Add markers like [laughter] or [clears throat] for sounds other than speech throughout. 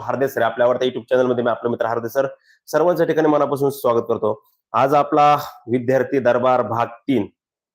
हार्दे sir आपल्या आवडत्या YouTube चॅनलमध्ये मी आपले मित्र हार्दे सर सर्वांच्या ठिकाणी मनापासून स्वागत करतो. आज आपला विद्यार्थी दरबार भाग तीन.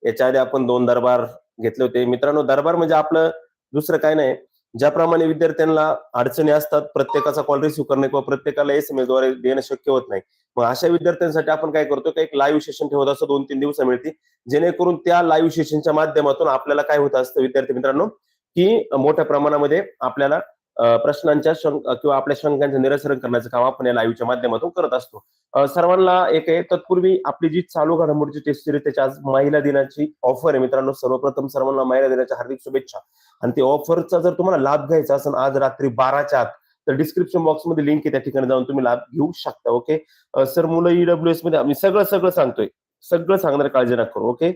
याच्या आधी आपण दोन दरबार घेतले होते. मित्रांनो दरबार म्हणजे आपलं दुसरं काय नाही. ज्याप्रमाणे विद्यार्थ्यांना अडचणी असतात प्रत्येकाचा कॉल रिसिव्ह करणे किंवा प्रत्येकाला एस एम एसद्वारे देणं शक्य होत नाही. मग अशा विद्यार्थ्यांसाठी आपण काय करतो का एक लाईव्ह सेशन ठेवत असतो. दोन तीन दिवस मिळते जेणेकरून त्या लाईव्ह सेशनच्या माध्यमातून आपल्याला काय होत असतं विद्यार्थी मित्रांनो? की मोठ्या प्रमाणामध्ये आपल्याला प्रश्नांच्या किंवा आपल्या शंकांचं निरसन करण्याचं काम आपण या लाईव्हच्या माध्यमातून करत असतो. सर्वांना एक आहे तत्पूर्वी आपली जी चालू घडामोडीची टेस्ट सिरीज त्याची आज महिला दिनाची ऑफर आहे. मित्रांनो सर्वप्रथम सर्वांना महिला दिनाच्या हार्दिक शुभेच्छा. आणि ते ऑफरचा जर तुम्हाला लाभ घ्यायचा असेल आज रात्री बाराच्या आत तर डिस्क्रिप्शन बॉक्समध्ये लिंक आहे त्या ठिकाणी जाऊन तुम्ही लाभ घेऊ शकता ओके सर मुलं ईडब्ल्यू एसमध्ये आम्ही सगळं सगळं सांगतोय. सगळं सांगणार काळजी नका करू ओके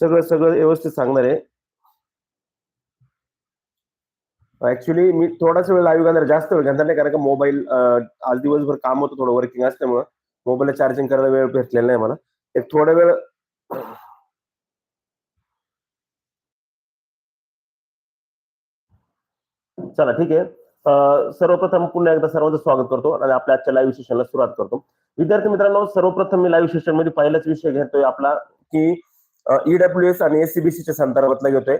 सगळं सगळं व्यवस्थित सांगणार आहे. ऍक्च्युली मी थोडासा वेळ लाईव्ह घेणार जास्त वेळ घेणार नाही कारण का मोबाईल आज दिवसभर काम होतं थोडं वर्किंग असल्यामुळं. मोबाईलला चार्जिंग करायला वेळ भेटलेला नाही मला. एक थोडा वेळ चला ठीक आहे. सर्वप्रथम पुन्हा एकदा सर्वांचं स्वागत करतो आणि आपल्या आजच्या लाईव्ह सेशनला सुरुवात करतो. विद्यार्थी मित्रांनो सर्वप्रथम मी लाईव्ह सेशनमध्ये पहिलाच विषय घेतोय आपला की ईडब्ल्यू एस आणि एससीबीसीच्या संदर्भातला घेतोय.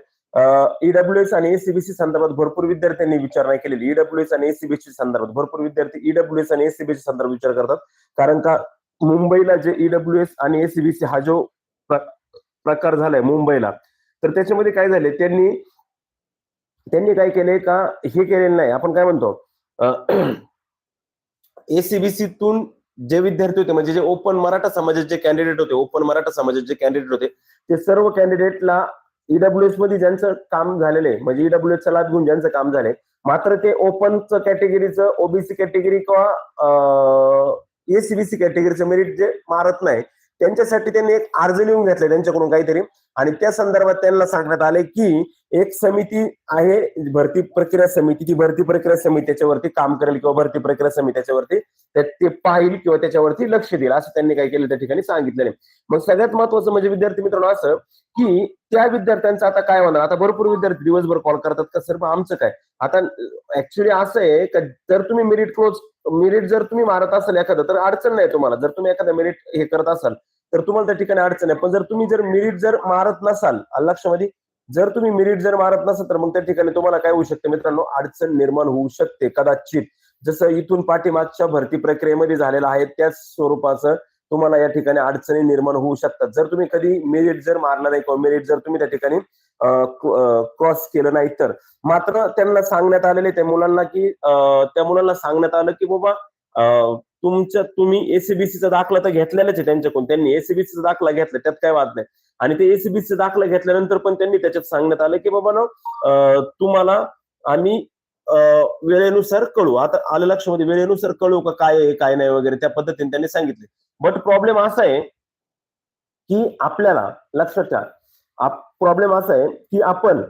ईडब्ल्यू एस आणि एसीबीसी संदर्भात भरपूर विद्यार्थ्यांनी विचारणा केलेली. ईडब्ल्यू एस आणि एसीबीसी संदर्भात भरपूर विद्यार्थी ईडब्ल्यू एस आणि एसीबीसी संदर्भात विचार करतात. कारण का मुंबईला जे ईडब्ल्यू एस आणि एसीबीसी हा जो प्रकार झालाय मुंबईला तर त्याच्यामध्ये काय झाले त्यांनी त्यांनी काय केले का? हे केलेलं नाही. आपण काय म्हणतो? एसीबीसीतून जे विद्यार्थी होते म्हणजे जे ओपन मराठा समाजाचे कॅन्डिडेट होते ओपन मराठा समाजाचे कॅन्डिडेट होते ते सर्व कॅन्डिडेटला ईडब्ल्यू एसमध्ये ज्यांचं काम झालेलं आहे म्हणजे ईडब्ल्यू एस चा लाभ घेऊन ज्यांचं काम झालंय मात्र ते ओपनचं कॅटेगरीचं ओबीसी कॅटेगरी किंवा एसीबीसी कॅटेगरीचं मेरिट जे मारत नाही त्यांच्यासाठी त्यांनी एक अर्ज लिहून घेतले त्यांच्याकडून काहीतरी. आणि त्या संदर्भात त्यांना सांगण्यात आले की एक समिती आहे भरती प्रक्रिया समिती ती भरती प्रक्रिया समिती त्याच्यावरती काम करेल किंवा भरती प्रक्रिया समिती त्याच्यावरती ते पाहिल किंवा त्याच्यावरती लक्ष देईल. असं त्यांनी काय केलं त्या ठिकाणी सांगितलेलं मग सगळ्यात महत्वाचं म्हणजे विद्यार्थी मित्रांनो असं की त्या विद्यार्थ्यांचं आता काय होणार? आता भरपूर विद्यार्थी दिवसभर कॉल करतात का सर आमचं काय? आता ऍक्च्युली असं आहे का जर तुम्ही मेरिट क्लोज मेरिट जर तुम्ही मारत असाल एखादं तर अडचण नाही तुम्हाला. जर तुम्ही एखादं मेरिट हे करत असाल तर तुम्हाला त्या ठिकाणी अडचण आहे. पण जर तुम्ही जर मिरिट जर मारत नसाल लक्षामध्ये जर तुम्ही मिरिट जर मारत नसाल तर मग त्या ठिकाणी तुम्हाला काय होऊ शकते मित्रांनो? अडचण निर्माण होऊ शकते कदाचित. जसं इथून पाठीमागच्या भरती प्रक्रियेमध्ये झालेलं आहे त्याच स्वरूपाचं तुम्हाला या ठिकाणी अडचणी निर्माण होऊ शकतात. जर तुम्ही कधी मेरिट जर मारला नाही किंवा मेरिट जर तुम्ही त्या ठिकाणी क्रॉस केलं नाही तर. मात्र त्यांना सांगण्यात आलेले त्या मुलांना की त्या मुलांना सांगण्यात आलं की बाबा तुमच्या तुम्ही एसीबीसीचा दाखला तर घेतलेलाच आहे त्यांच्याकडून. त्यांनी एसीबीसीचा दाखला घेतला त्यात काय वाद नाही. आणि ते एसीबीसीचा दाखला घेतल्यानंतर पण त्यांनी त्याच्यात सांगण्यात आलं की बाबा ना तुम्हाला आम्ही वेळेनुसार कळू. आता आलं लक्षामध्ये वेळेनुसार कळू का काय आहे काय नाही वगैरे त्या पद्धतीने त्यांनी सांगितले. बट प्रॉब्लेम असा आहे की आपल्याला लक्षात ठेवा. प्रॉब्लेम असा आहे की आपण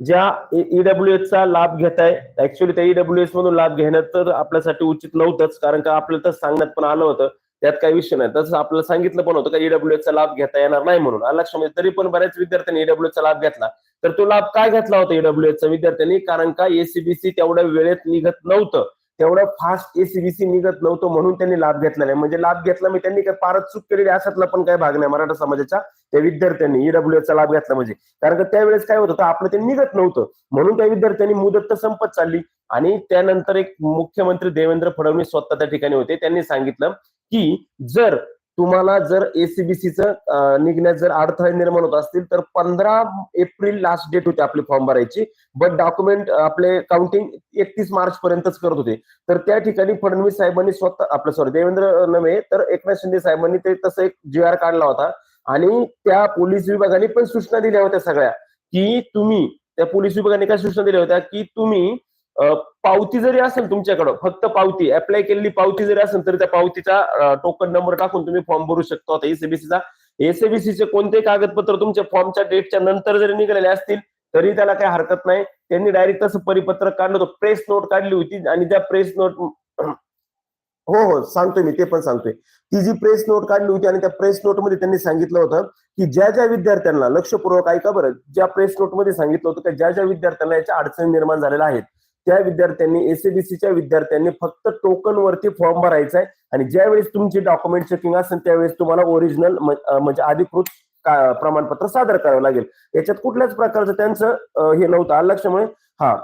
ज्या ईडब्ल्यू चा लाभ घेताय ऍक्च्युली त्या ईडब्ल्यू मधून लाभ घेणं तर आपल्यासाठी उचित नव्हतंच कारण का आपल्याला तर सांगण्यात पण आलं होतं त्यात काही विषय नाही. तसं आपल्याला सांगितलं पण होतं का ईडब्ल्यू चा लाभ घेता येणार नाही म्हणून. आलं लक्षामध्ये तरी पण बऱ्याच विद्यार्थ्यांनी ईडब्ल्यू चा लाभ घेतला. तर तो लाभ काय घेतला होता ईडब्ल्यू चा विद्यार्थ्यांनी? कारण का एसीबीसी तेवढ्या वेळेत निघत नव्हतं. तेवढं फास्ट एसीबीसी निघत नव्हतं म्हणून त्यांनी लाभ घेतला नाही. म्हणजे लाभ घेतला मी त्यांनी काय पारत चूक केलेली अशातला पण काय भाग नाही मराठा समाजाच्या. त्या विद्यार्थ्यांनी ईडब्ल्यूचा लाभ घेतला म्हणजे. कारण का त्यावेळेस काय होत होतं आपलं ते निघत नव्हतं. म्हणून त्या विद्यार्थ्यांनी मुदत तर संपत चालली. आणि त्यानंतर एक मुख्यमंत्री देवेंद्र फडणवीस स्वतः त्या ठिकाणी होते. त्यांनी सांगितलं की जर तुम्हाला जर एसीबीसीचं निघण्यात जर अडथळे निर्माण होत असतील तर पंधरा एप्रिल लास्ट डेट होती आपली फॉर्म भरायची. बट डॉक्युमेंट आपले काउंटिंग एकतीस मार्च पर्यंतच करत होते. तर त्या ठिकाणी फडणवीस साहेबांनी स्वतः आपलं सॉरी देवेंद्र नव्हे तर एकनाथ शिंदे साहेबांनी ते तसं एक जी आर काढला होता. आणि त्या पोलीस विभागाने पण सूचना दिल्या होत्या सगळ्या की तुम्ही त्या पोलीस विभागाने काय सूचना दिल्या होत्या की तुम्ही पावती जरी असेल तुमच्याकडं फक्त पावती अप्लाय केलेली पावती जरी असेल तरी त्या पावतीचा टोकन नंबर टाकून तुम्ही फॉर्म भरू शकतो. आता एसीबीसीचा एसीबीसीचे कोणते कागदपत्र तुमच्या फॉर्मच्या डेटच्या नंतर जरी निघालेले असतील तरी त्याला काही हरकत नाही. त्यांनी डायरेक्ट तसं परिपत्रक काढलं होतं. प्रेस नोट काढली होती आणि त्या प्रेस नोट [clears throat] हो हो सांगतोय मी ते पण सांगतोय. ती जी प्रेस नोट काढली होती आणि त्या प्रेस नोटमध्ये त्यांनी सांगितलं होतं की ज्या ज्या विद्यार्थ्यांना लक्षपूर्वक ऐका बरं ज्या प्रेस नोटमध्ये सांगितलं होतं की ज्या ज्या विद्यार्थ्यांना याच्या अडचणी निर्माण झालेल्या आहेत त्या विद्यार्थ्यांनी एसीबीसीच्या विद्यार्थ्यांनी फक्त टोकन वरती फॉर्म भरायचा आहे. आणि ज्यावेळेस तुमची डॉक्युमेंट चेकिंग असेल त्यावेळेस तुम्हाला ओरिजिनल म्हणजे अधिकृत प्रमाणपत्र सादर करावं लागेल. याच्यात कुठल्याच प्रकारचं त्यांचं हे नव्हतं आलं लक्षामुळे हा.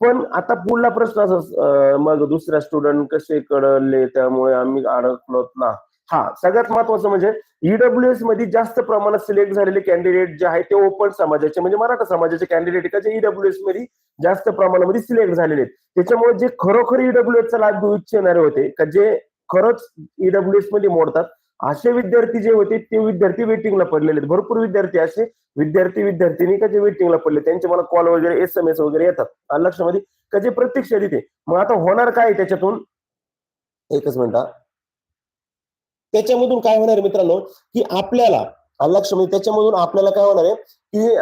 पण आता पुढला प्रश्न असा मग दुसऱ्या स्टुडंट कसे कळले? त्यामुळे आम्ही अडकलोत ना. हा सगळ्यात महत्वाचं म्हणजे ईडब्ल्यूएसमध्ये जास्त प्रमाणात सिलेक्ट झालेले कॅन्डिडेट जे आहेत ते ओपन समाजाचे म्हणजे मराठा समाजाचे कॅन्डिडेट का जे ईडब्ल्यूएसमध्ये जास्त प्रमाणामध्ये सिलेक्ट झालेले आहेत त्याच्यामुळे जे खरोखर ईडब्ल्यूएस चा लाभ घेऊ इच्छिणारे होते का जे खरंच ईडब्ल्यूएसमध्ये मोडतात असे विद्यार्थी जे होते ते विद्यार्थी वेटिंगला पडलेले आहेत भरपूर विद्यार्थी असे विद्यार्थी विद्यार्थिनी का जे वेटिंगला पडले त्यांचे मला कॉल वगैरे एस एम एस वगैरे येतात लक्षामध्ये का जे प्रत्यक्षात येते मग आता होणार काय त्याच्यातून एकच मिनिट त्याच्यामधून काय होणार आहे मित्रांनो? की आपल्याला आलं म्हणजे त्याच्यामधून आपल्याला काय होणार आहे? की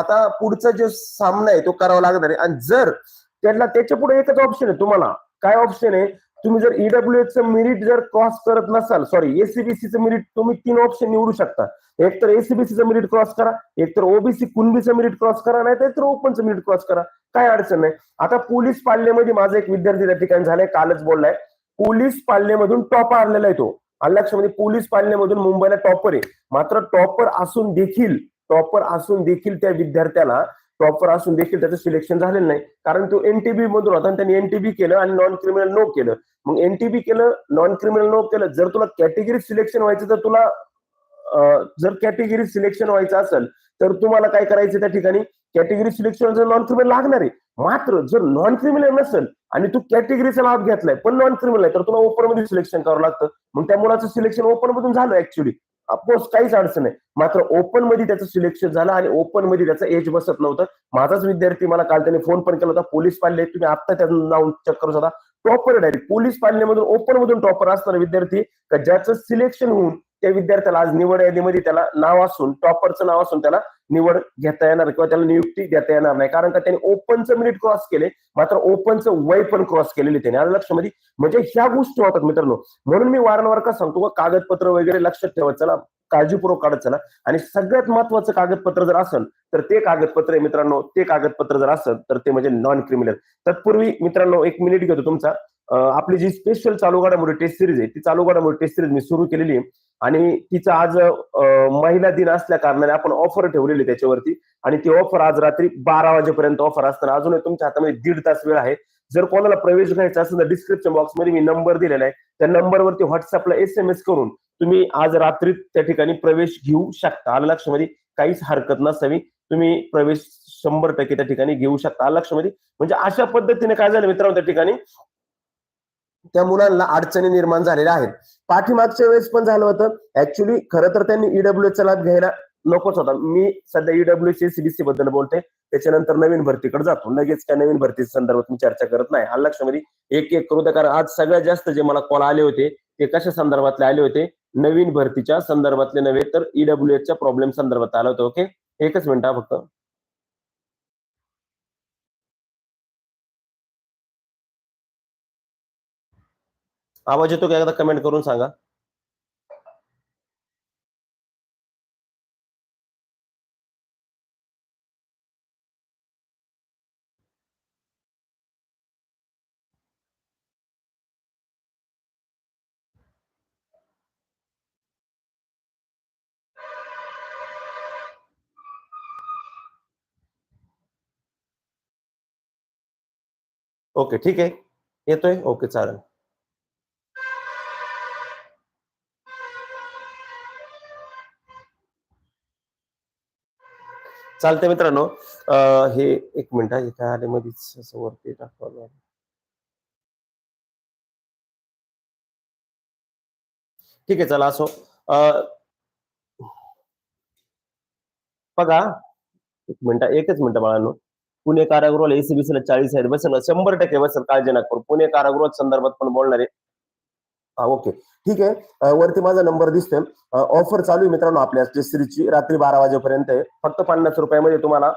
आता पुढचा जो सामना आहे तो करावा लागणार आहे. आणि जर त्याला त्याच्या पुढे एकच ऑप्शन आहे तुम्हाला. काय ऑप्शन आहे? तुम्ही जर ईडब्ल्यू च मेरिट जर क्रॉस करत नसाल सॉरी एसीबीसीचं मिरिट तुम्ही तीन ऑप्शन निवडू शकता. एक तर एसीबीसीचं मिरिट क्रॉस करा एक तर ओबीसी कुणबीचं मिरिट क्रॉस करा नाही तर ओपनचं मिरिट क्रॉस करा. काय अडचण नाही. आता पोलीस पाल्यामध्ये माझा एक विद्यार्थी त्या ठिकाणी झालाय कालच बोललाय. पोलीस पाल्यामधून टॉप आणलेला आहे तो. लक्षामध्ये पोलीस पालण्यामधून मुंबईला टॉपर आहे. मात्र टॉपर असून देखील टॉपर असून देखील त्या विद्यार्थ्याला टॉपर असून देखील त्याचं सिलेक्शन झालेलं नाही. कारण तो एनटीबी मधून होता आणि त्यांनी एनटीबी केलं आणि नॉन क्रिमिनल नो केलं. मग एनटीबी केलं नॉन क्रिमिनल नो केलं. जर तुला कॅटेगरी सिलेक्शन व्हायचं तर तुला जर कॅटेगरी सिलेक्शन व्हायचं असेल तर तुम्हाला काय करायचं त्या ठिकाणी? कॅटेगरी सिलेक्शन जर नॉन क्रिमिनल लागणार आहे मात्र जर नॉन क्रिमिनल नसेल आणि तू कॅटेगरीचा लाभ घेतलाय पण नॉन क्रिमिनल आहे तर तुला ओपनमध्ये सिलेक्शन करावं लागतं. मग त्या मुलाचं सिलेक्शन ओपन मधून झालं ऍक्च्युली अफकोर्स काहीच अडचण नाही. मात्र ओपनमध्ये त्याचं सिलेक्शन झालं आणि ओपनमध्ये त्याचं एज बसत नव्हतं. माझाच विद्यार्थी मला काल त्याने फोन पण केला होता. पोलीस पाल्ले तुम्ही आता त्याचं नाव चेक करू शकता. टॉपर डायरेक्ट पोलीस पालनेमधून ओपन मधून टॉपर असणारा विद्यार्थी का ज्याचं सिलेक्शन होऊन त्या विद्यार्थ्याला आज निवड यादीमध्ये त्याला नाव असून टॉपरचं नाव असून त्याला निवड घेता येणार किंवा त्याला नियुक्ती देता येणार नाही. कारण का त्याने ओपनचं मिनिट क्रॉस केले मात्र ओपनचं वय पण क्रॉस केलेले त्याने. आलं लक्षामध्ये म्हणजे ह्या गोष्टी होतात मित्रांनो. म्हणून मी वारंवार का सांगतो का कागदपत्र वगैरे लक्षात ठेवत चला काळजीपूर्वक काढत चला. आणि सगळ्यात महत्वाचं कागदपत्र जर असेल तर ते कागदपत्र मित्रांनो ते कागदपत्र जर असेल तर ते म्हणजे नॉन क्रिमिनल तत्पूर्वी मित्रांनो एक मिनिट घेतो तुमचा. आपली जी स्पेशल चालू घडामोडी टेस्ट सिरीज आहे ती चालू घडामोडी टेस्ट सिरीज मी सुरू केलेली आहे. आणि तिचा आज महिला दिन असल्या कारणाने आपण ऑफर ठेवलेली त्याच्यावरती. आणि ती ऑफर आज रात्री बारा वाजेपर्यंत ऑफर असताना अजूनही तुमच्या हातामध्ये दीड तास वेळ आहे. जर कोणाला प्रवेश घ्यायचा असेल तर डिस्क्रिप्शन बॉक्समध्ये मी नंबर दिलेला आहे. त्या नंबरवरती व्हॉट्सअपला एस एम एस करून तुम्ही आज रात्री त्या ठिकाणी प्रवेश घेऊ शकता. आलं लक्षामध्ये? काहीच हरकत नसावी. तुम्ही प्रवेश शंभर टक्के त्या ठिकाणी घेऊ शकता. आलं लक्षामध्ये? म्हणजे अशा पद्धतीने काय झालं मित्रांनो त्या ठिकाणी? त्या मुलांना अडचणी निर्माण झालेल्या आहेत. पाठीमागच्या वेळेस पण झालं होतं. ऍक्च्युली खरं तर त्यांनी ईडब्ल्यू चा लाभ घ्यायला नकोच होता. मी सध्या ईडब्ल्यू सी सीबीसी बद्दल बोलते त्याच्यानंतर नवीन भरतीकडे जातो. लगेच त्या नवीन भरती संदर्भात मी चर्चा करत नाही. हा लक्षामध्ये म्हणजे एक एक करू. द्या कारण आज सगळ्यात जास्त जे मला कॉल आले होते ते कशा संदर्भातले आले होते? नवीन भरतीच्या संदर्भातले नव्हे तर ईडब्ल्यू च्या प्रॉब्लेम संदर्भात आलं होतं. ओके एकच मिनिट फक्त. आवाज येतो का एकदा कमेंट करून सांगा. ओके ठीक आहे. येतोय? ओके चालेल. चालतंय मित्रांनो. हे एक मिनिट हे काय आले मध्येच असं वरती टाकलं ठीक आहे चला असो. अं, बघा एक मिनिट एकच मिनिट बाळांनो. पुणे कारागृहाला एसीबीसीला चाळीस आहेत. बसेल शंभर टक्के बसेल. काळजी नागपूर करू. पुणे कारागृह संदर्भात पण बोलणार आहे हा ओके. ठीक आहे. वरती माझा नंबर दिसतोय. ऑफर चालू आहे मित्रांनो आपल्या सिरीजची रात्री बारा वाजेपर्यंत आहे. फक्त पन्नास रुपयामध्ये तुम्हाला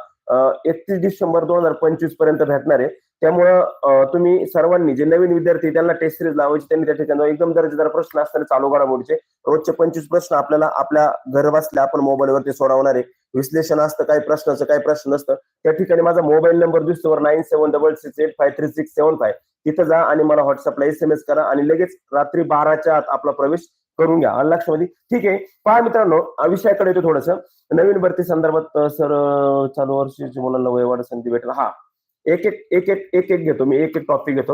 एकतीस डिसेंबर दोन हजार पंचवीसपर्यंत भेटणार आहे. त्यामुळं तुम्ही सर्वांनी जे नवीन विद्यार्थी त्यांना टेस्ट सिरीज लावायची त्यांनी त्या ठिकाणी एकदम दर्जेदार प्रश्न असताना चालू घडामोडीचे रोजचे पंचवीस प्रश्न आपल्याला आपल्या घर बसल्या आपण मोबाईलवरती सोडवणार आहे. विश्लेषण असतं काय प्रश्नाचं काय प्रश्न नसतं. त्या ठिकाणी माझा मोबाईल नंबर दिसतो nine seven double six eight five three six seven five तिथं जा आणि मला व्हॉट्सअपला एस एम एस करा आणि लगेच रात्री बाराच्या आत आपला प्रवेश करून घ्या. आलं लक्षामध्ये ठीक आहे? पहा मित्रांनो विषयाकडे येतो थोडस. नवीन भरती संदर्भात सर चालू वर्षीच्या मुलांना वयवाढ संधी भेटला. हा. एक एक एक एक एक एक घेतो मी एक एक टॉपिक घेतो.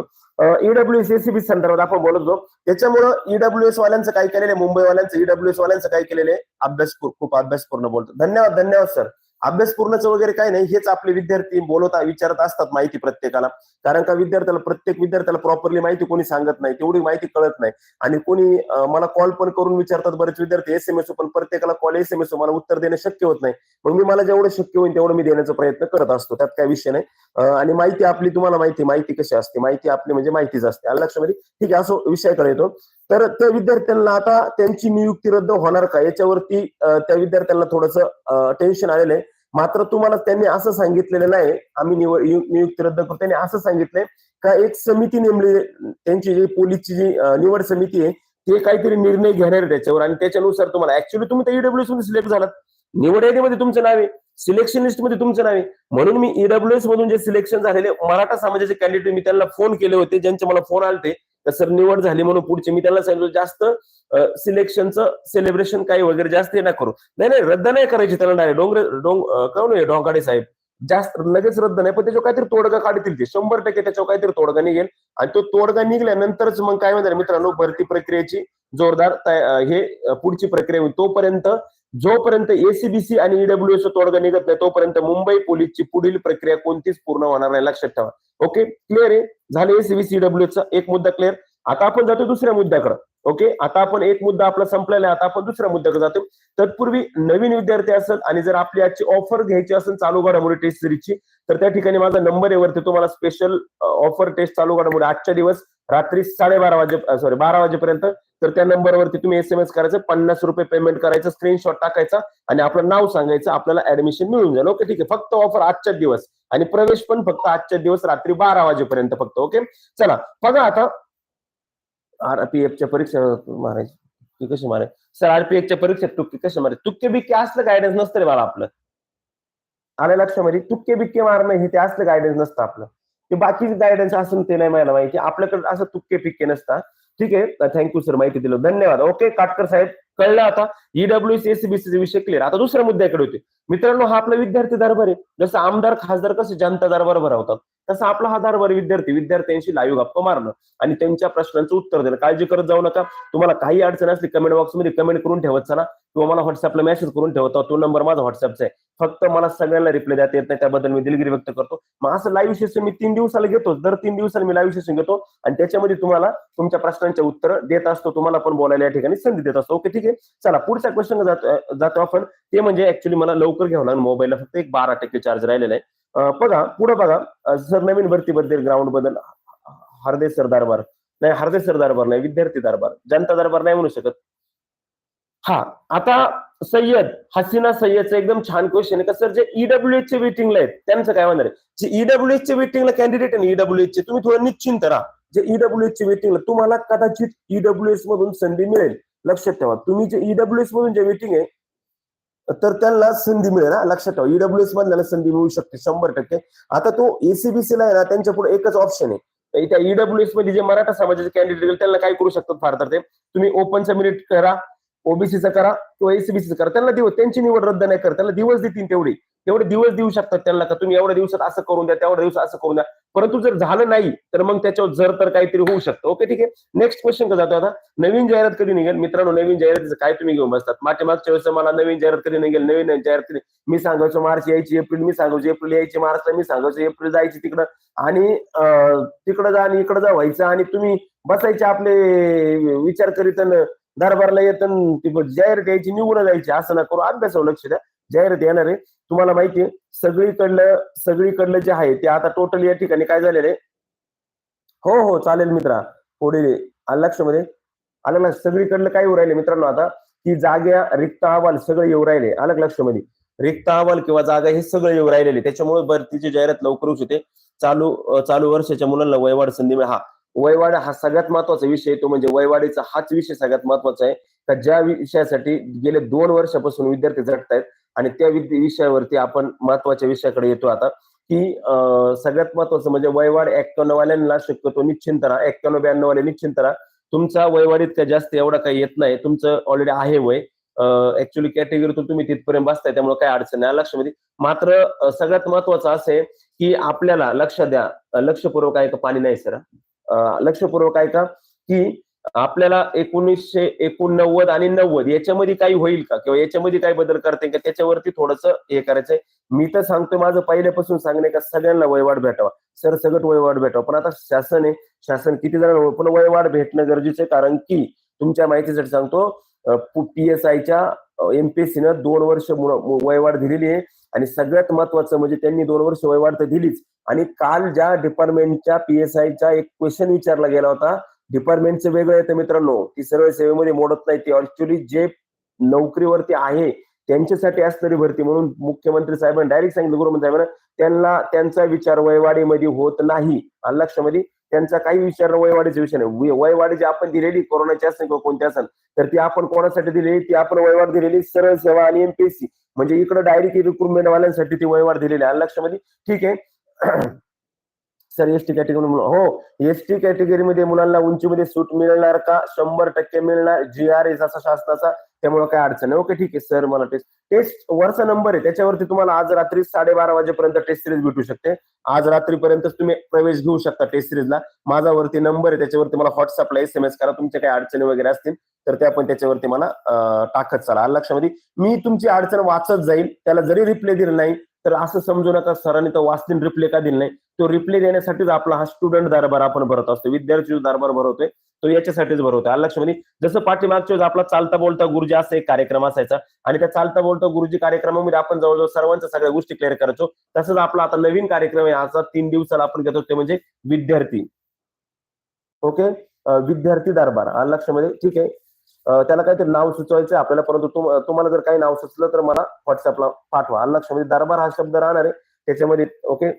ईडब्ल्यू एस एसीबी संदर्भात आपण बोलत होतो. त्याच्यामुळं ईडब्ल्यू एस वाल्यांचं काय केलेलं आहे? मुंबईवाल्यांचं ईडब्ल्यू एस वाल्यांचं काय केलेलं आहे? अभ्यास खूप खूप अभ्यासपूर्ण बोलतो. धन्यवाद धन्यवाद सर अभ्यासपूर्णचं वगैरे काही नाही हेच आपले विद्यार्थी बोलवता विचारत असतात माहिती प्रत्येकाला. कारण का विद्यार्थ्याला प्रत्येक विद्यार्थ्याला प्रॉपरली माहिती कोणी सांगत नाही तेवढी माहिती कळत नाही. आणि कोणी मला कॉल पण करून विचारतात बरेच विद्यार्थी एस एम एस पण प्रत्येकाला कॉल एस एम एस मला उत्तर देणं शक्य होत नाही. मग मी मला जेवढं शक्य होईल तेवढं मी देण्याचा प्रयत्न करत असतो त्यात काय विषय नाही. आणि माहिती आपली तुम्हाला माहिती माहिती कशी असते? माहिती आपली म्हणजे माहितीच असते. आलं लक्षामध्ये ठीक आहे असं विषयाकडे येतो तर त्या विद्यार्थ्यांना आता त्यांची नियुक्ती रद्द होणार का? याच्यावरती त्या विद्यार्थ्यांना थोडंसं टेन्शन आलेलं आहे. मात्र तुम्हाला त्यांनी असं सांगितलेलं नाही. आम्ही निवड नियुक्ती रद्द करतो त्यांनी असं सांगितलंय का एक समिती नेमली त्यांची जी पोलीसची जी निवड समिती आहे ते काहीतरी निर्णय घेणार त्याच्यावर. आणि त्याच्यानुसार तुम्हाला ऍक्च्युली तुम्ही तर ईडब्ल्यूएसमध्ये सिलेक्ट झालात. निवड यादीमध्ये तुमचं नाव आहे. सिलेक्शन लिस्टमध्ये तुमचं नाव आहे. म्हणून मी ईडब्ल्यूएस मधून जे सिलेक्शन झालेले मराठा समाजाचे कॅन्डिडेट मी त्यांना फोन केले होते. ज्यांचे मला फोन आलते. तर सर निवड झाली म्हणून पुढची मी त्याला सांगितलं जास्त सिलेक्शनचं सेलिब्रेशन काही वगैरे जास्त हे ना करू. नाही नाही रद्द नाही करायची त्याला डायरेक्ट डोंगरे डोंग अं, काहून डोंगाडे साहेब? जास्त लगेच रद्द नाही पण त्याच्यावर काहीतरी तोडगा काढतील ते. शंभर टक्के त्याच्यावर काहीतरी तोडगा निघेल. आणि तो तोडगा निघल्यानंतरच मग काय म्हणतात मित्रांनो भरती प्रक्रियेची जोरदार हे पुढची प्रक्रिया होईल. तोपर्यंत जोपर्यंत एसीबीसी आणि ईडब्ल्यूएस तोडगा निघत नाही तोपर्यंत मुंबई पोलीसची पुढील प्रक्रिया कोणतीच पूर्ण होणार नाही. लक्षात ठेवा. ओके क्लिअर आहे? झाले एसीबीसी चा एक मुद्दा क्लिअर आता आपण जातो दुसऱ्या मुद्द्याकडे. ओके आता आपण एक मुद्दा आपला संपलेला आहे. आता आपण दुसऱ्या मुद्द्याकडे जातो. तत्पूर्वी नवीन विद्यार्थी असेल आणि जर आपली आजची ऑफर घ्यायची असेल चालू घडामोडी टेस्ट सिरीजची तर त्या ठिकाणी माझा नंबर आहे वरती. तुम्हाला स्पेशल ऑफर टेस्ट चालू घडामोडी आजच्या दिवस रात्री साडेबारा वाजे सॉरी बारा वाजेपर्यंत. तर त्या नंबरवरती तुम्ही एस एम एस करायचं पन्नास रुपये पेमेंट करायचं स्क्रीनशॉट टाकायचा आणि आपलं नाव सांगायचं आपल्याला ऍडमिशन मिळून जाईल. ओके ठीक आहे. फक्त ऑफर आजच्या दिवस. आणि प्रवेश पण फक्त आजच्या दिवस रात्री बारा वाजेपर्यंत फक्त. ओके चला. बघा आता. आरपीएफच्या परीक्षा मारायची. ती कशी मारायची सर आरपीएफ च्या परीक्षेत तुक्के कसे मारायचे तुक्के बिक्के असलं गायडन्स नसतं रे मला आपलं. आलं लक्षामध्ये? तुक्के बिक्के मारणं हे ते असलं गायडन्स नसतं आपलं. ते बाकीचे गायडन्स असून ते नाही मला माहिती आपल्याकडे असं तुक्के पिक्के नसतात. ठीक आहे? थँक्यू सर माहिती दिलं. धन्यवाद. ओके काटकर साहेब कळलं आता? ईडब्ल्यू एसीबीसी विषय क्लिअर आता दुसऱ्या मुद्द्याकडे होते. मित्रांनो हा आपला विद्यार्थी दरबार आहे. जसं आमदार खासदार कसे जनता दरबार भरवतात तसा आपला हजार वर विद्यार्थी विद्यार्थ्यांशी लाईव्ह गप्पा मारणं आणि त्यांच्या प्रश्नांचं उत्तर देणं. काळजी करत जाऊ नका. तुम्हाला काही अडचण असली कमेंट बॉक्समध्ये कमेंट करून ठेवत चला. किंवा मला व्हॉट्सअपला मेसेज करून ठेवता तो नंबर माझा व्हॉट्सअपचा आहे. फक्त मला सगळ्यांना रिप्लाय देता येत नाही. त्याबद्दल मी दिलगिरी व्यक्त करतो. मग असं लाईव्ह सेशन मी तीन दिवसाला घेतो. दर तीन दिवसाला मी लाईव्ह सेशन घेतो. आणि त्याच्यामध्ये तुम्हाला तुमच्या प्रश्नांचे उत्तर देत असतो. तुम्हाला पण बोलायला या ठिकाणी संधी देत असतो. ओके ठीक आहे. चला पुढच्या क्वेश्चन जातो आपण. ते म्हणजे ऍक्च्युली मला लवकर घ्यावं लागेल. मोबाईलला फक्त एक बारा टक्के चार्ज राहिलेला आहे. बघा पुढे बघा. सर नवीन भरती बद्दल ग्राउंडबद्दल हार्दे सर दरबार. नाही हार्दे सर दरबार नाही विद्यार्थी दरबार. जनता दरबार नाही म्हणू शकत. हा आता सय्यद हसीना सय्यदचं एकदम छान क्वेश्चन आहे. का सर जे ईडब्ल्यू चे वेटिंगला आहेत त्यांचं काय म्हणणार आहे? जे ईडब्ल्यूएच चे वेटिंगला कॅन्डिडेट आहे ईडब्ल्यू चे तुम्ही थोडं निश्चिंत राहा. जे ईडब्ल्यू चे वेटिंगला तुम्हाला कदाचित ईडब्ल्यूएस मधून संधी मिळेल. लक्षात ठेवा तुम्ही जे ईडब्ल्यूएस मधून जे वेटिंग आहे तर त्यांना संधी मिळेल ना लक्षात ठेवा. ईडब्ल्यूएस मधल्याला संधी मिळू शकते शंभर टक्के. आता तो एसीबीसी ला आहे ना त्यांच्या पुढे एकच ऑप्शन आहे. त्या ईडब्ल्यूएसमध्ये जे मराठा समाजाचे कॅन्डिडेट त्यांना काय करू शकतात फार तर ते? तुम्ही ओपनचा मिनिट करा ओबीसीचा करा किंवा एसीबीसीचा करा. त्यांना दिवस त्यांची निवड रद्द नाही कर त्यांना दिवस देतील तेवढी. तेवढे दिवस देऊ शकतात त्यांना का? तुम्ही एवढ्या दिवसात असं करून द्या तेवढ्या दिवसात असं करून द्या. परंतु जर झालं नाही तर मग त्याच्यावर जर तर काहीतरी होऊ शकतं. ओके ठीक आहे? नेक्स्ट क्वेश्चन का जातो आता. नवीन जाहिरात कधी निघेल? मित्रांनो नवीन जाहिरातीचं काय तुम्ही घेऊन बसतात? मागच्या मागच्या वेळेस मला नवीन जाहिरात कधी निघेल? नवीन जाहिरात कधी मी सांगायचो मार्च यायची एप्रिल मी सांगायचो एप्रिल यायची मार्चला मी सांगायचो एप्रिल जायची तिकडं. आणि तिकडं जा आणि इकडं जा व्हायचं आणि तुम्ही बसायचे आपले विचार करीत दरबारला येत जाहिरात यायची निवडून जायची. असं ना करू. अभ्यासावर लक्ष द्या. जाहिरात येणार आहे. तुम्हाला माहितीये सगळीकडलं सगळीकडलं जे आहे ते आता टोटल या ठिकाणी काय झालेलं आहे? हो हो चालेल मित्रा. पुढे आलं लक्षामध्ये आलं लक्ष सगळीकडलं काय येऊ राहिले मित्रांनो आता? की जाग्या रिक्त अहवाल सगळं येऊ राहिले. अलग का लक्षामध्ये रिक्त अहवाल किंवा जागा हे सगळं येऊ राहिलेले त्याच्यामुळे भरतीची जाहिरात लवकर होऊ शकते. चालू चालू वर्षाच्या मुलांना वयवाढ संधी मिळा हा. वयवाढ हा सगळ्यात महत्त्वाचा विषय तो म्हणजे वयवाढीचा हाच विषय सगळ्यात महत्त्वाचा आहे. का ज्या विषयासाठी गेले दोन वर्षापासून विद्यार्थी झटतायत आणि त्या विद्य- विषयावरती आपण महत्त्वाच्या विषयाकडे येतो आता. की सगळ्यात महत्वाचं म्हणजे वयवाड एक्क्याण्णव वाल्यांना शक्यतो निश्चिंत राहा. एक्क्याण्णव ब्याण्णव वाले निश्चिंत राहा. तुमचा वयवाढीत इतका जास्त एवढा काही येत नाही. तुमचं ऑलरेडी आहे वय. ऍक्च्युली कॅटेगरीतून तुम्ही तिथपर्यंत बसताय. त्यामुळे काय अडचण नाही. लक्षामध्ये म्हणजे, मात्र सगळ्यात महत्वाचं असं आहे की आपल्याला लक्ष द्या. लक्षपूर्वक आहे का पाणी नाही सर. लक्षपूर्वक आहे का की आपल्याला एकोणीसशे एकोणनव्वद आणि नव्वद याच्यामध्ये काही होईल का? किंवा याच्यामध्ये काही बदल करते का? त्याच्यावरती थोडस हे करायचंय. मी तर सांगतोय माझं पहिल्यापासून सांगणे का सगळ्यांना वयवाढ भेटावा. सरसगट वयवाढ भेटावा. पण आता शासन आहे. शासन किती जण पण वयवाढ भेटणं गरजेचं आहे. कारण की तुमच्या माहितीसाठी सांगतो पी एस आयच्या एमपीएससीनं दोन वर्ष वयवाढ दिलेली आहे. आणि सगळ्यात महत्वाचं म्हणजे त्यांनी दोन वर्ष वयवाढ तर दिलीच. आणि काल ज्या डिपार्टमेंटच्या पी एस आयचा एक क्वेश्चन विचारला गेला होता डिपार्टमेंटचं वेगळं येतं मित्रांनो ती सरळ सेवेमध्ये मोडत नाही. ती ऍक्च्युली जे नोकरीवरती आहे त्यांच्यासाठी असणारी भरती. म्हणून मुख्यमंत्री साहेबांनी डायरेक्ट सांगितलं गृहमंत्री साहेबांना त्यांना त्यांचा विचार वयवाडीमध्ये होत नाही. आणि लक्षामध्ये त्यांचा काही विचार वयवाडीचा विषय नाही. वयवाडी वयवाढी जी आपण दिलेली कोरोनाची असेल किंवा कोणती असेल तर ती आपण कोणासाठी दिलेली? ती आपण वयवाढ दिलेली सरळ सेवा आणि एमपीएससी म्हणजे इकडे डायरेक्ट रिक्रुटमेंट वाल्यांसाठी ती वयवाढ दिलेली आहे. लक्षामध्ये ठीक आहे सर एस टी कॅटेगरी हो एस टी कॅटेगरीमध्ये मुलांना उंचीमध्ये सूट मिळणार का? शंभर टक्के मिळणार. जी आर एस असा शासनाचा त्यामुळे काय अडचण नाही. ओके ठीक आहे सर मला टेस्ट टेस्ट वरचा नंबर आहे. त्याच्यावरती तुम्हाला आज रात्री साडेबारा वाजेपर्यंत टेस्ट सिरीज भेटू शकते. आज रात्रीपर्यंत तुम्ही प्रवेश घेऊ शकता टेस्ट सिरीजला माझा वरती नंबर आहे. त्याच्यावरती मला व्हॉट्सअपला एस एम एस करा. तुमच्या काही अडचणी वगैरे असतील तर त्या पण त्याच्यावरती मला टाकत चला. लक्षामध्ये मी तुमची अडचण वाचत जाईल. त्याला जरी रिप्लाय दिला नाही तर असं समजू नका सरांनी तर वाचतील रिप्ले का दिला नाही. तो रिप्ले देण्यासाठीच आपला हा स्टुडंट दरबार आपण भरत असतो. विद्यार्थी दरबार भरवतोय तो याच्यासाठीच भरवतोय. आला लक्षामध्ये म्हणजे? जसं पाठीमागच्या वेळेस आपला चालता बोलता गुरुजी असा एक कार्यक्रम असायचा आणि त्या चालता बोलता गुरुजी कार्यक्रमामध्ये आपण जवळजवळ सर्वांच्या सगळ्या गोष्टी क्लिअर करायचो. तसंच आपला आता नवीन कार्यक्रम आहे. असा तीन दिवसाला आपण घेतो ते म्हणजे विद्यार्थी. ओके विद्यार्थी दरबार. आला लक्षामध्ये म्हणजे? ठीक आहे. त्याला काहीतरी नाव सुचवायचं आपल्याला परंतु तुम्हाला जर काही नाव सुचलं तर मला व्हॉट्सअपला पाठवा. आलं लक्षामध्ये दरबार हा शब्द राहणार आहे. त्याच्यामध्ये ओके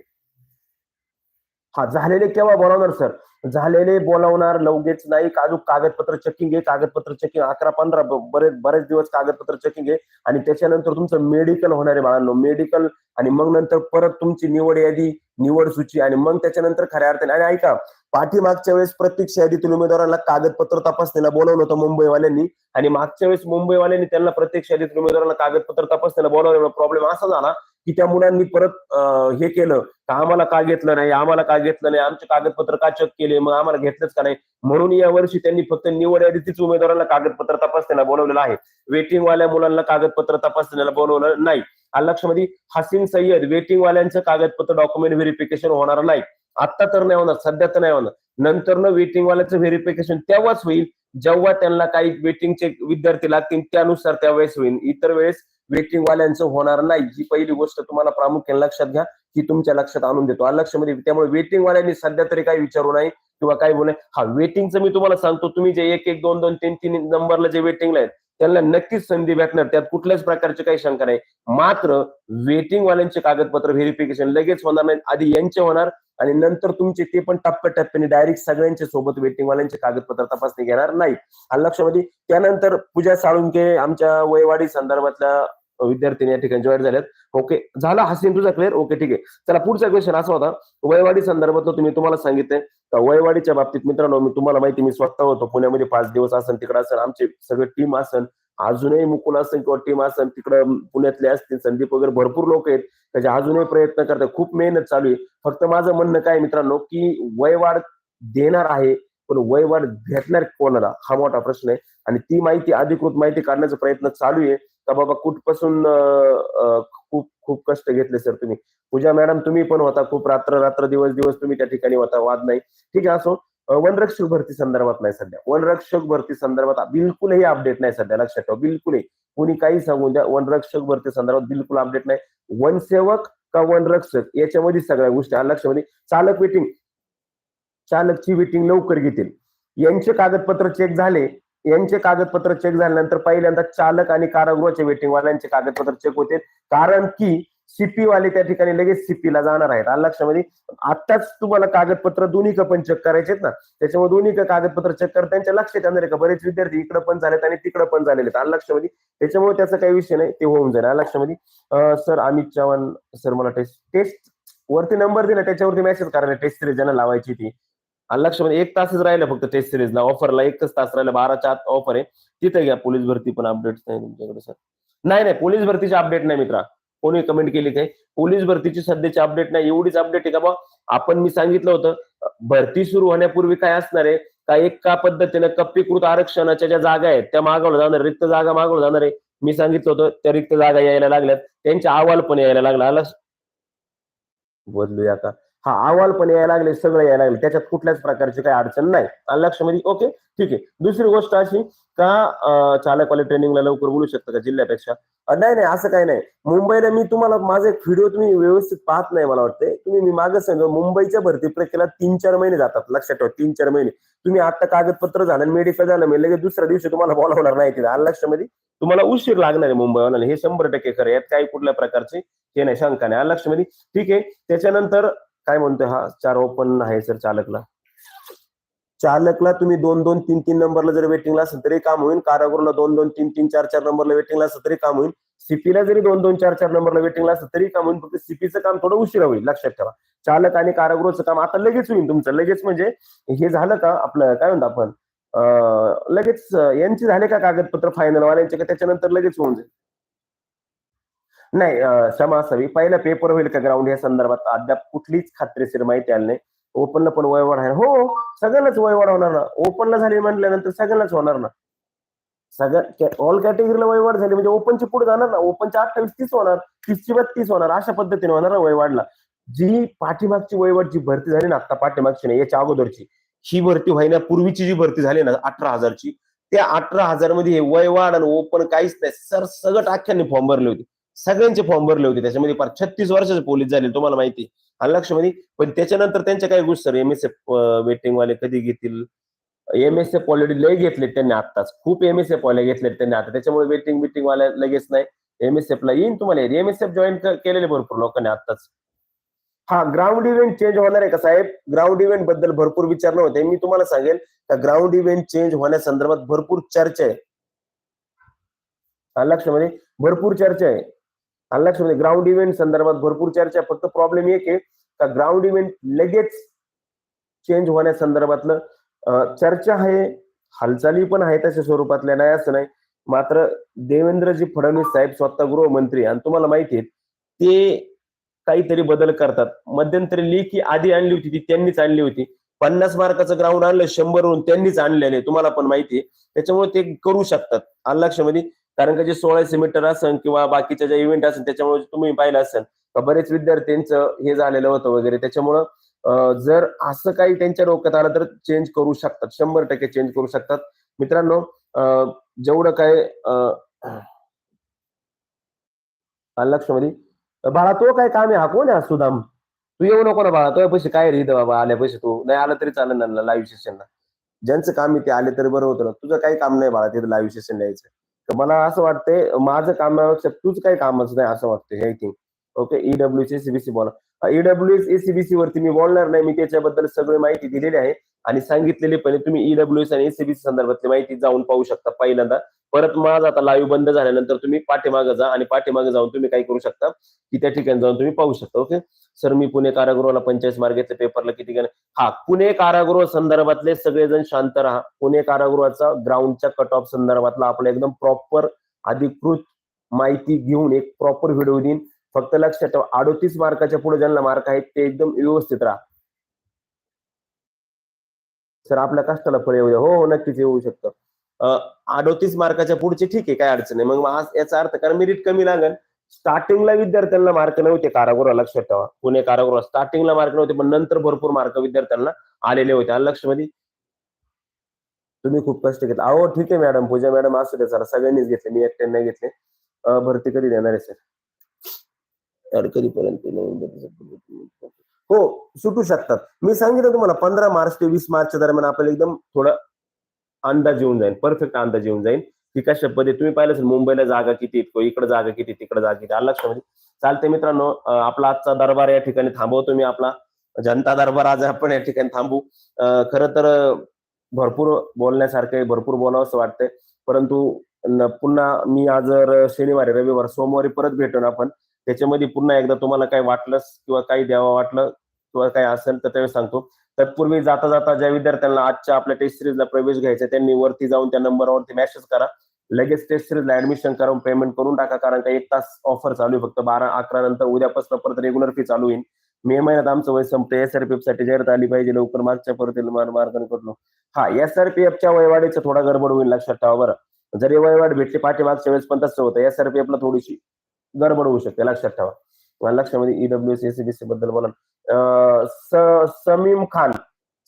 हा झालेले केव्हा बोलावणार सर? झालेले बोलावणार लवगेच नाही अजून कागदपत्र चेकिंग आहे कागदपत्र चेकिंग अकरा पंधरा बरेच बरेच दिवस कागदपत्र चेकिंग आहे. आणि त्याच्यानंतर तुमचं मेडिकल होणार आहे बाळांनो मेडिकल आणि मग नंतर परत तुमची निवड यादी निवड सूची. आणि मग त्याच्यानंतर खऱ्या अर्थाने आणि ऐका पाठीमागच्या वेळेस प्रत्यक्ष यादीतील उमेदवारांना कागदपत्र तपासणीला बोलावलं होतं मुंबईवाल्यांनी. आणि मागच्या वेळेस मुंबईवाल्यांनी त्यांना प्रत्यक्ष यादीतील उमेदवारांना कागदपत्र तपासणीला बोलावलं प्रॉब्लेम असा झाला की त्या मुलांनी परत हे केलं का आम्हाला का घेतलं नाही आम्हाला का घेतलं नाही आमचे कागदपत्र का चेक केले मग आम्हाला घेतलंच का नाही? म्हणून या वर्षी त्यांनी फक्त निवड यादीतीच उमेदवारांना कागदपत्र तपासण्याला बोलवलेलं आहे. वेटिंग वाल्या मुलांना कागदपत्र तपासण्याला बोलवलं नाही. आलं लक्षामध्ये हसीन सय्यद वेटिंग वाल्यांचं कागदपत्र डॉक्युमेंट व्हेरिफिकेशन होणार नाही. आता तर नाही होणार सध्या तर नाही होणार. नंतर न वेटिंग वाल्याचं व्हेरिफिकेशन तेव्हाच होईल जेव्हा त्यांना काही वेटिंगचे विद्यार्थी लागतील त्यानुसार त्यावेळेस होईल. इतर वेळेस वेटिंग वाल्यांचं होणार नाही ही पहिली गोष्ट तुम्हाला प्रामुख्याने लक्षात घ्या ही तुमच्या लक्षात आणून देतो. अलक्षमध्ये त्यामुळे वेटिंगवाल्यांनी सध्या तरी काही विचारू नाही किंवा काही बोलू हा वेटिंगचं मी तुम्हाला सांगतो तुम्ही जे एक एक दोन दोन तीन तीन नंबरला जे वेटिंगला आहेत त्यांना नक्कीच संधी भेटणार. त्यात कुठल्याच प्रकारची काही शंका नाही. मात्र वेटिंग वाल्यांचे कागदपत्र व्हेरिफिकेशन लगेच होणार नाही आधी यांचे होणार आणि नंतर तुमचे ते पण टप्प्याटप्प्याने डायरेक्ट सगळ्यांच्या सोबत वेटिंग वाल्यांचे कागदपत्र तपासणी घेणार नाही आणि लक्षामध्ये त्यानंतर पूजा साळुंके आमच्या वयवाडी संदर्भातल्या विद्यार्थ्यांनी या ठिकाणी जॉईन झाल्यात ओके झाला हसीन तुझा क्लिअर ओके ठीक आहे. चला पुढचा क्वेश्चन असा होता. वयवाडी संदर्भात तुम्ही तुम्हाला सांगितलंय वयवाडीच्या बाबतीत मित्रांनो मी तुम्हाला माहिती मी स्वतः होतो. पुण्यामध्ये पाच दिवस असेल तिकडे असेल आमचे सगळे टीम असेल अजूनही मुकुल असेल किंवा टीम असेल तिकडं पुण्यातले असतील संदीप वगैरे भरपूर लोक आहेत त्याचे अजूनही प्रयत्न करतात. खूप मेहनत चालू आहे. फक्त माझं म्हणणं काय मित्रांनो की वयवाढ देणार आहे पण वयवाढ घेतणार कोणाला? हा मोठा प्रश्न आहे. आणि ती माहिती अधिकृत माहिती काढण्याचा प्रयत्न चालू आहे. का बाबा कुठपासून खूप खूप कष्ट घेतले सर तुम्ही? पूजा मॅडम तुम्ही पण होता. खूप रात्र रात्र दिवस दिवस तुम्ही त्या ठिकाणी होता. वाद नाही. ठीक आहे असो. वनरक्षक भरती संदर्भात नाही सध्या. वनरक्षक भरती संदर्भात बिलकुलही अपडेट नाही सध्या. लक्षात ठेवा बिलकुलही. कोणी काही सांगून द्या वनरक्षक भरती संदर्भात बिलकुल अपडेट नाही. वनसेवक का वनरक्षक? याच्यामध्ये सगळ्या गोष्टी. लक्षामध्ये चालक वेटिंग चालकची वेटिंग लवकर घेतील. यांचे कागदपत्र चेक झाले. यांचे कागदपत्र चेक झाल्यानंतर पहिल्यांदा चालक आणि कारागृहाचे वेटिंग वाल्यांचे कागदपत्र चेक होते कारण की सीपी वाले त्या ठिकाणी लगेच सीपी ला जाणार आहेत. आलं लक्षामध्ये आत्ताच तुम्हाला कागदपत्र दोन्ही का पण चेक करायचे ना. त्याच्यामुळे दोन्ही का कागदपत्र चेक कर त्यांच्या लक्षात येणार आहे का? बरेच विद्यार्थी इकडे पण झालेत आणि तिकडे पण झालेले आहेत. आलं लक्षामध्ये त्याच्यामुळे त्याचा काही विषय नाही. ते होऊन जाईल. आलं लक्षामध्ये सर अमित चव्हाण सर मला टेस्ट टेस्ट वरती नंबर दिला. त्याच्यावरती मेसेज करायला टेस्ट सिरीज ज्यांना लावायची ती. आणि लक्ष म्हणजे एक तासच राहिलं फक्त टेस्ट सिरीजला ऑफरला एकच तास राहिला बाराच्या आत ऑफर आहे. तिथे घ्या पोलीस भरती पण अपडेट नाही तुमच्याकडे सर नाही नाही पोलीस भरतीची अपडेट नाही मित्रा. कोणी कमेंट केली काय पोलीस भरतीची सध्याची अपडेट नाही. एवढीच अपडेट आहे का बा आपण मी सांगितलं होतं भरती सुरू होण्यापूर्वी काय असणार आहे? का एका पद्धतीने कप्पीकृत आरक्षणाच्या ज्या जागा आहेत त्या मागवल्या जाणार रिक्त जागा मागवल्या जाणार आहे. मी सांगितलं होतं त्या रिक्त जागा यायला लागल्यात. त्यांचे अहवाल पण यायला लागला. आला? बदलूया का हा अहवाल पण यायला लागले सगळं यायला लागले. त्याच्यात कुठल्याच प्रकारची काही अडचण नाही. आलं लक्षामध्ये ओके ठीक आहे. दुसरी गोष्ट अशी का चालकवाले ट्रेनिंगला लवकर बोलू शकतं का जिल्ह्यापेक्षा? नाही नाही असं काही नाही. मुंबईला मी तुम्हाला माझे व्हिडिओ तुम्ही व्यवस्थित पाहत नाही मला वाटते तुम्ही मी मागे सांग मुंबईच्या भरती प्रक्रियेला तीन चार महिने जातात. लक्षात ठेवा तीन चार महिने. तुम्ही आता कागदपत्र झालं मेडिकल झालं मी लगेच दुसऱ्या दिवशी तुम्हाला बोलावणार नाही तिथे. आलं लक्षामध्ये तुम्हाला उशीर लागणार आहे मुंबईवाला हे शंभर टक्के खरं यात काही कुठल्या प्रकारचे हे नाही शंका नाही. आलं लक्षामध्ये ठीक आहे. त्याच्यानंतर काय म्हणतोय हा? चार ओपन आहे सर चालकला. चालकला तुम्ही दोन दोन तीन तीन नंबरला जर वेटिंगला असेल तरी काम होईल. कारागृहला दोन दोन तीन तीन चार चार नंबरला वेटिंगला असेल तरी काम होईल. सीपीला जरी दोन दोन चार चार नंबरला वेटिंगला असेल तरी काम होईल. फक्त सीपीचं काम थोडं उशिरा होईल लक्षात ठेवा. चालक आणि कारागृहचं काम आता लगेच होईल तुमचं. लगेच म्हणजे हे झालं का आपलं? काय म्हणतो आपण? लगेच यांची झाले का कागदपत्र फायनल वाल्यांचे का? त्याच्यानंतर लगेच होऊन जाईल. नाही क्षमा असावी पहिला पेपर होईल का ग्राउंड या संदर्भात? अद्याप कुठलीच खात्रीशीर माहिती आली नाही. ओपनला पण वयवाढ आहे हो सगळ्यांनाच वयवाढ होणार ना. ओपनला झाली म्हटल्यानंतर सगळ्यांनाच होणार ना. सगळ्या ऑल कॅटेगरीला वयवाढ झाली म्हणजे ओपनची पुढे जाणार ना. ओपनच्या अठ्ठावीस तीस होणार तीसची बत्तीस होणार अशा पद्धतीने होणार ना वयवाढला. जी पाठीमागची वयवाढ जी भरती झाली ना आता पाठीमागची नाही याच्या अगोदरची ही भरती व्हायण्यापूर्वीची जी भरती झाली ना अठरा हजारची त्या अठरा हजारमध्ये वयवाढ आणि ओपन काहीच नाही. सर सगळं अख्ख्यांनी फॉर्म भरले होते. सगळ्यांचे फॉर्म भरले होते. त्याच्यामध्ये फार छत्तीस वर्षाचे पोलीस झाले तुम्हाला माहिती. आलं लक्षामध्ये म्हणजे, पण त्याच्यानंतर त्यांच्या काही गोष्टी sir M S F waiting वाले कधी घेतील? एम एस एफ ऑलरेडी लय घेतले त्यांनी आत्ताच. खूप एम एस एफ वाले घेतले त्यांनी आता. त्याच्यामुळे वेटिंग बिटिंग वाले लगेच नाही. एम एस एफ ला येईन तुम्हाला. एम एस एफ जॉईन केलेले भरपूर लोकांनी आत्ताच. हा ग्राउंड इव्हेंट चेंज होणार आहे का साहेब? ग्राउंड इव्हेंटबद्दल भरपूर विचारणं होते मी तुम्हाला सांगेल का ग्राउंड इव्हेंट चेंज होण्यासंदर्भात भरपूर चर्चा आहे. लक्षामध्ये म्हणजे, भरपूर चर्चा आहे. लक्षामध्ये ग्राउंड इव्हेंट संदर्भात भरपूर चर्चा फक्त प्रॉब्लेम एक आहे का ग्राउंड इव्हेंट लगेच चेंज होण्यासंदर्भातलं चर्चा आहे. हालचाली पण आहे तशा स्वरूपातल्या. नाही असं नाही. मात्र देवेंद्रजी फडणवीस साहेब स्वतः गृहमंत्री आणि तुम्हाला माहिती आहे ते काहीतरी बदल करतात. मध्यंतरी लेखी आधी आणली होती ती त्यांनीच आणली होती. पन्नास मार्काचं ग्राउंड आणलं शंभरहून त्यांनीच आणलेले तुम्हाला पण माहिती आहे. त्याच्यामुळे ते करू शकतात. आलं लक्षामध्ये? कारण का जे सोळा मीटर असेल किंवा बाकीच्या ज्या इव्हेंट असेल त्याच्यामुळे तुम्ही पाहिलं असेल बरेच विद्यार्थ्यांचं हे झालेलं होतं वगैरे. त्याच्यामुळं जर असं काही त्यांच्या डोक्यात आलं तर चेंज करू शकतात. शंभर टक्के चेंज करू शकतात. मित्रांनो जेवढं काय अं, लक्षामध्ये? बाळा तो काय काम आहे? हा कोण आहे सुदाम? तू येऊ नको ना बाळा. तो पैसे काय रे बाबा आल्या पैसे तू? नाही आलं तरी चालेल ना लाईव्ह सेशनला ज्यांचं काम आहे ते आले तरी बरं होतं ना. तुझं काही काम नाही बाळा तिथं लाईव्ह सेशन द्यायचं तर मला असं वाटतंय माझं कामापेक्षा तुझं काही कामच नाही असं वाटतं I think okay E E W C C B C बोला. E E W S S E B C वरती मी बोलणार नाही मी त्याच्याबद्दल सगळी माहिती दिलेली आहे. आणि सांगितलेली पण तुम्ही ईडब्ल्यू एस आणि एसीबीसी संदर्भातली माहिती जाऊन पाहू शकता पहिल्यांदा. परत माझा आता लाईव्ह बंद झाल्यानंतर तुम्ही पाठीमागे जा आणि पाठीमागे जाऊन तुम्ही काय करू शकता. की त्या ठिकाणी जाऊन तुम्ही पाहू शकता ओके सर मी पुणे कारागृहाला पंचायत मार्क पेपरला किती गेले? हा पुणे कारागृह संदर्भातले सगळेजण शांत राहा. पुणे कारागृहाचा ग्राउंडच्या कट ऑफ संदर्भातला आपला एकदम प्रॉपर अधिकृत माहिती घेऊन एक प्रॉपर व्हिडिओ देईन. फक्त लक्षात ठेवा अडोतीस मार्काच्या पुढे ज्यांना मार्क आहेत ते एकदम व्यवस्थित राहा. सर आपल्या कष्टाला फळ येऊ द्या. हो हो नक्कीच येऊ शकतं. अडोतीस मार्काच्या पुढचे ठीक आहे काय अडचण नाही. मग आज याचा अर्थ कारण मेरिट कमी लागेल. स्टार्टिंगला विद्यार्थ्यांना मार्क नव्हते कारागृह लक्षात ठेवा. पुणे कारागृह स्टार्टिंगला मार्क नव्हते पण नंतर भरपूर मार्क विद्यार्थ्यांना आलेले होते. आलं लक्षामध्ये म्हणजे तुम्ही खूप कष्ट घेतला. अहो ठीक आहे मॅडम पूजा मॅडम असू द्या सर सगळ्यांनीच घेतले. मी एकट्याने नाही घेतले भरती कधी देणार आहे सर? कधीपर्यंत नोव्हेंबर सुटू शकतात. मी सांगितलं तुम्हाला पंधरा मार्च ते वीस मार्चच्या दरम्यान आपल्याला एकदम थोडं अंदाज येऊन जाईल परफेक्ट अंदाज येऊन जाईल की कशा पद्धती तुम्ही पाहिलं असेल मुंबईला जागा किती इकडे जागा किती तिकडे जागा किती आलं लक्षामध्ये म्हणजे? चालते मित्रांनो आपला आजचा दरबार या ठिकाणी थांबवतो मी आपला. जनता दरबार आज आपण या ठिकाणी थांबू. खर खरं तर भरपूर बोलण्यासारखं भरपूर बोलावंसं वाटतंय. परंतु पुन्हा मी आज शनिवारी रविवार सोमवारी परत भेटून आपण त्याच्यामध्ये पुन्हा एकदा तुम्हाला काही वाटलंच किंवा काही द्यावं वाटलं किंवा काही असेल तर त्यावेळेस सांगतो. तत्पूर्वी जाता जाता ज्या विद्यार्थ्यांना आजच्या आपल्या टेस्ट सिरीजला प्रवेश घ्यायचा त्यांनी वरती जाऊन त्या नंबरवरती मेसेज करा. लगेच टेस्ट सिरीजला ऍडमिशन करून पेमेंट करून टाका कारण का एक तास ऑफर चालू आहे फक्त बारा अकरा नंतर उद्यापासून परत रेग्युलर फी चालू होईल. मे महिन्यात आमचं वय संपते एसआरपीएफसाठी जाहिरात आली पाहिजे लवकर मागच्या परत मार्गाने करलो हा एसआरपीएफच्या वयवाढीचं थोडा गडबड होईल लक्षात ठेवा बरं. जरी वयवाढ भेटली पाठीमागच्या वेळेस पण तसं होतं. एसआरपीएफ ला थोडीशी गडबड होऊ शकते लक्षात ठेवा. मला लक्षामध्ये EWS S S E B C बद्दल बोला समीम खान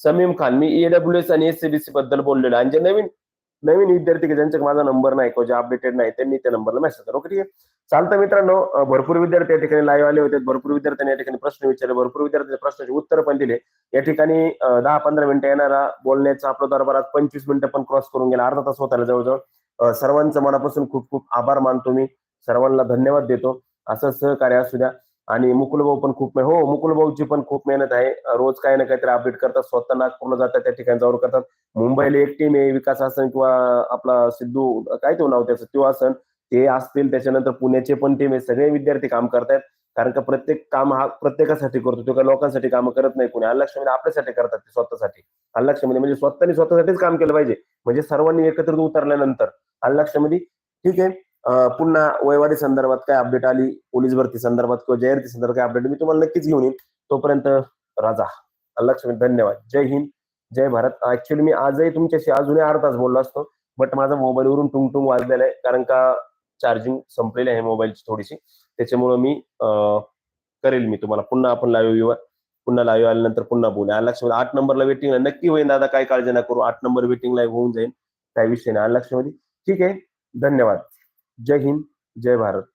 समीम खान. मी ईडब्ल्यू एस आणि एससीबीसी बद्दल बोललेलो आणि जे नवीन नवीन विद्यार्थी की ज्यांच्याकडे माझा नंबर नाही किंवा जे अपडेटेड नाही त्यांनी त्या नंबरला मेसेज करा ओके ठीक आहे. चालतं मित्रांनो भरपूर विद्यार्थी या ठिकाणी लाईव्ह आले होते. भरपूर विद्यार्थ्यांनी या ठिकाणी प्रश्न विचारले. भरपूर विद्यार्थ्यांनी प्रश्नाचे उत्तर पण दिले. या ठिकाणी दहा पंधरा मिनिटं येणारा बोलण्याचा आपला दरबारात पंचवीस मिनिटं पण क्रॉस करून गेला. अर्धा तास होता जवळजवळ. सर्वांचं मनापासून खूप खूप आभार मानतो मी. सर्वांना धन्यवाद देतो. असं सहकार्य असू द्या. आणि मुकुल भाऊ पण खूप हो मुकुल भाऊची पण खूप मेहनत आहे. रोज काही ना काहीतरी अपडेट करतात स्वतः नागपूरला जातात त्या ठिकाणी जाऊन करतात. मुंबईला एक टीम आहे विकास आसन किंवा आपला सिद्धू काय तो नाव त्याचं तो आसन ते असतील त्याच्यानंतर पुण्याचे पण टीम आहे सगळे विद्यार्थी काम करतायत. कारण का प्रत्येक काम हा प्रत्येकासाठी करतो तो काही लोकांसाठी काम करत नाही कोणी. लक्षामध्ये आपल्यासाठी करतात ते स्वतःसाठी. लक्षामध्ये म्हणजे स्वतःने स्वतःसाठीच काम केलं पाहिजे. म्हणजे सर्वांनी एकत्रित उतरल्यानंतर. लक्षामध्ये ठीक आहे. पुन्हा वयवारी संदर्भात काय अपडेट आली? पोलीस भरती संदर्भात किंवा जाहिराती संदर्भात काय अपडेट मी तुम्हाला नक्कीच घेऊन येईन. तोपर्यंत राजा. लक्ष्मी धन्यवाद. जय हिंद जय भारत. ऍक्च्युली मी आजही तुमच्याशी अजूनही अर्धा तास बोललो असतो बट माझा मोबाईलवरून टुंग टुंग वाजलेला आहे कारण का चार्जिंग संपलेली आहे मोबाईलची थोडीशी. त्याच्यामुळं मी करेल मी तुम्हाला. पुन्हा आपण लाईव्ह येऊ. पुन्हा लाईव्ह आल्यानंतर पुन्हा बोलू. लक्षामध्ये आठ नंबरला वेटिंगला नक्की होईल दादा. काय काळजी ना करू. आठ नंबर वेटिंगला होऊन जाईल काही विषय नाही. लक्षामध्ये ठीक आहे. धन्यवाद. जय हिंद जय भारत.